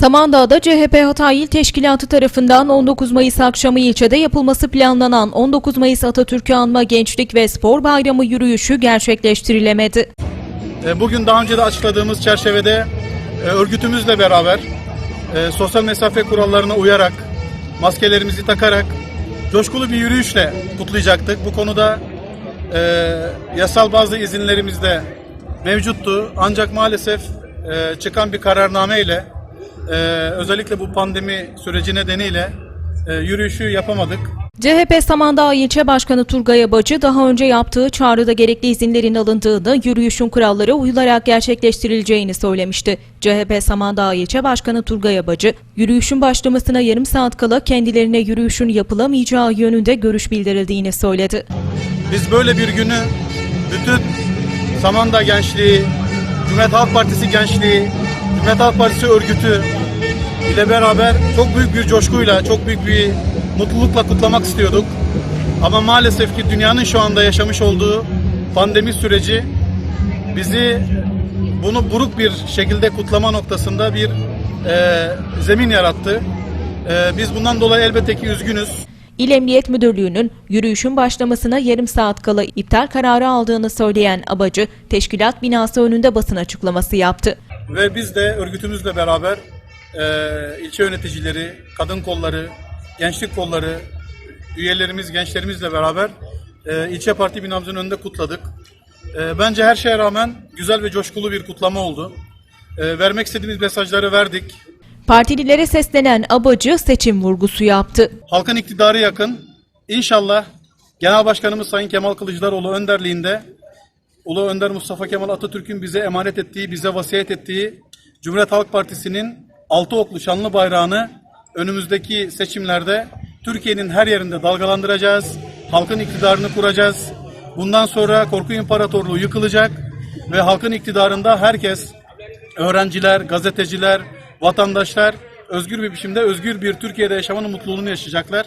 Samandağ'da CHP Hatay İl Teşkilatı tarafından 19 Mayıs akşamı ilçede yapılması planlanan 19 Mayıs Atatürk'ü anma Gençlik ve Spor Bayramı yürüyüşü gerçekleştirilemedi. E, Bugün daha önce de açıkladığımız çerçevede e, örgütümüzle beraber e, sosyal mesafe kurallarına uyarak, maskelerimizi takarak coşkulu bir yürüyüşle kutlayacaktık. Bu konuda yasal bazı izinlerimiz de mevcuttu. Ancak maalesef çıkan bir kararname ile e, özellikle bu pandemi süreci nedeniyle e, yürüyüşü yapamadık. CHP Samandağ İlçe Başkanı Turgay Abacı daha önce yaptığı çağrıda gerekli izinlerin alındığını, yürüyüşün kurallara uyularak gerçekleştirileceğini söylemişti. CHP Samandağ İlçe Başkanı Turgay Abacı, yürüyüşün başlamasına yarım saat kala kendilerine yürüyüşün yapılamayacağı yönünde görüş bildirildiğini söyledi. Biz böyle bir günü bütün Samandağ gençliği, Cumhuriyet Halk Partisi gençliği, Cumhuriyet Halk Partisi örgütü ile beraber çok büyük bir coşkuyla, çok büyük bir mutlulukla kutlamak istiyorduk. Ama maalesef ki dünyanın şu anda yaşamış olduğu pandemi süreci bizi bunu buruk bir şekilde kutlama noktasında bir e, zemin yarattı. E, biz bundan dolayı elbette ki üzgünüz. İl Emniyet Müdürlüğü'nün yürüyüşün başlamasına yarım saat kala iptal kararı aldığını söyleyen Abacı, teşkilat binası önünde basın açıklaması yaptı. Ve biz de örgütümüzle beraber e, ilçe yöneticileri, kadın kolları, gençlik kolları, üyelerimiz, gençlerimizle beraber e, ilçe parti binamızın önünde kutladık. E, bence her şeye rağmen güzel ve coşkulu bir kutlama oldu. E, vermek istediğimiz mesajları verdik. Partililere seslenen Abacı seçim vurgusu yaptı. Halkın iktidarı yakın. İnşallah Genel Başkanımız Sayın Kemal Kılıçdaroğlu önderliğinde Ulu Önder Mustafa Kemal Atatürk'ün bize emanet ettiği, bize vasiyet ettiği Cumhuriyet Halk Partisi'nin altı oklu şanlı bayrağını önümüzdeki seçimlerde Türkiye'nin her yerinde dalgalandıracağız. Halkın iktidarını kuracağız. Bundan sonra korku imparatorluğu yıkılacak ve halkın iktidarında herkes öğrenciler, gazeteciler, vatandaşlar özgür bir biçimde özgür bir Türkiye'de yaşamanın mutluluğunu yaşayacaklar.